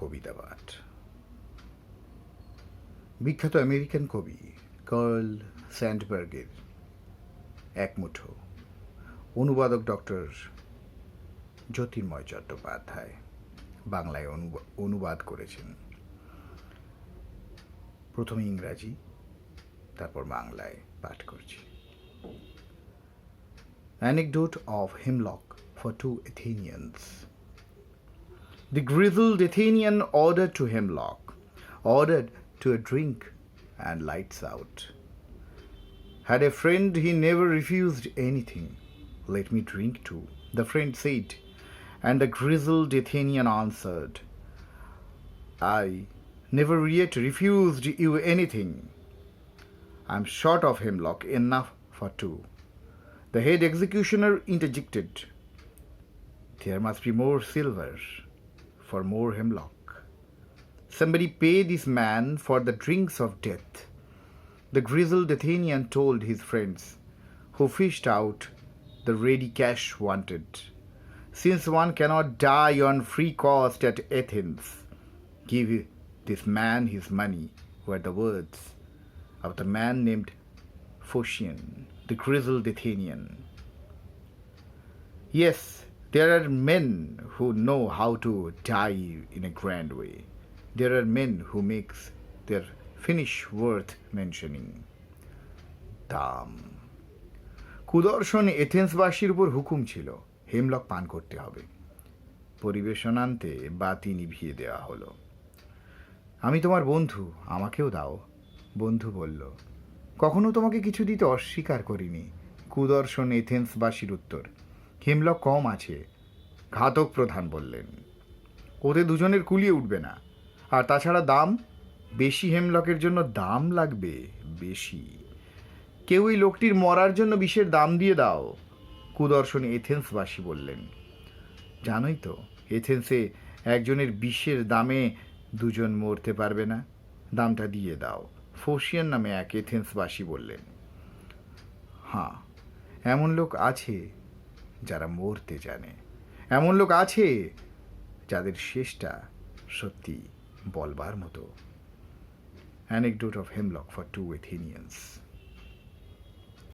কবিতা পাঠ। বিখ্যাত আমেরিকান কবি কার্ল স্যান্ডবার্গের এক মুঠো। অনুবাদক ডক্টর জ্যোতির্ময় চট্টোপাধ্যায় বাংলায় অনুবা- অনুবাদ করেছেন। প্রথমে ইংরাজি, তারপর বাংলায় পাঠ করছি। Anecdote of Hemlock for two Athenians. The grizzled Athenian ordered to Hemlock, ordered to a drink and lights out. Had a friend, he never refused anything. Let me drink too, the friend said, and the grizzled Athenian answered, I never yet refused you anything. I'm short of hemlock enough for two. The head executioner interjected, There must be more silver for more hemlock. Somebody pay this man for the drinks of death. The grizzled Athenian told his friends, who fished out the ready cash wanted. Since one cannot die on free cost at Athens, give this man his money were the words of the man named Phocion, the grizzled Athenian. Yes, there are men who know how to die in a grand way. There are men who makes their finish worth mentioning. দাম কুদর্শন এথেন্সবাসীর উপর হুকুম ছিল, hemlock পান করতে হবে। পরিবেশনান্তে বাতি নিভিয়ে দেওয়া হলো। আমি তোমার বন্ধু, আমাকেও দাও, বন্ধু বলল। কখনো তোমাকে কিছু দিতে অস্বীকার করিনি, কুদর্শন এথেন্সবাসীর উত্তর। হেমলক কম আছে, ঘাতক প্রধান বললেন। ওতে দুজনের কুলিয়ে উঠবে না। আর তাছাড়া দাম, বেশি হেমলকের জন্য দাম লাগবে বেশি। কেউ এই লোকটির মরার জন্য বিষের দাম দিয়ে দাও, কুদর্শন এথেন্সবাসী বললেন। জানোই তো, এথেন্সে একজনের বিষের দামে দুজন মরতে পারবে না। দামটা দিয়ে দাও ফোসিয়ান নামে এক এথেন্সবাসী বললেন। হ্যাঁ এমন লোক আছে যারা মরতে জানে। এমন লোক আছে যাদের শেষটা সত্যি বলবার মতো। Anecdote of hemlock for two Athenians